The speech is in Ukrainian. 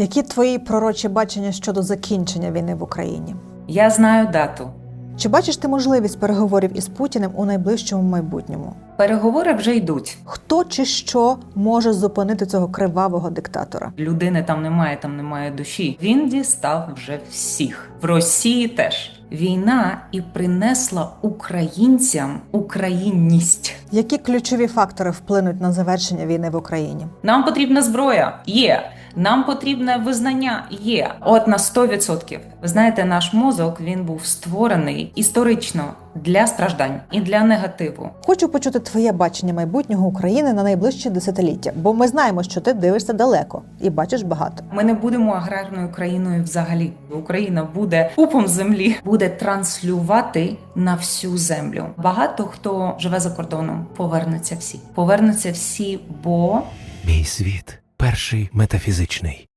Які твої пророчі бачення щодо закінчення війни в Україні? Я знаю дату. Чи бачиш ти можливість переговорів із Путіним у найближчому майбутньому? Переговори вже йдуть. Хто чи що може зупинити цього кривавого диктатора? Людини там немає, там немає душі. Він дістав вже всіх. В Росії теж. Війна і принесла українцям українність. Які ключові фактори вплинуть на завершення війни в Україні? Нам потрібна зброя є. Нам потрібне визнання є. От на 100%. Ви знаєте, наш мозок він був створений історично для страждань і для негативу. Хочу почути твоє бачення майбутнього України на найближчі десятиліття, бо ми знаємо, що ти дивишся далеко і бачиш багато. Ми не будемо аграрною країною взагалі. Україна буде пупом землі, буде транслювати на всю землю. Багато хто живе за кордоном, повернуться всі. Повернуться всі, бо Мій світ перший метафізичний.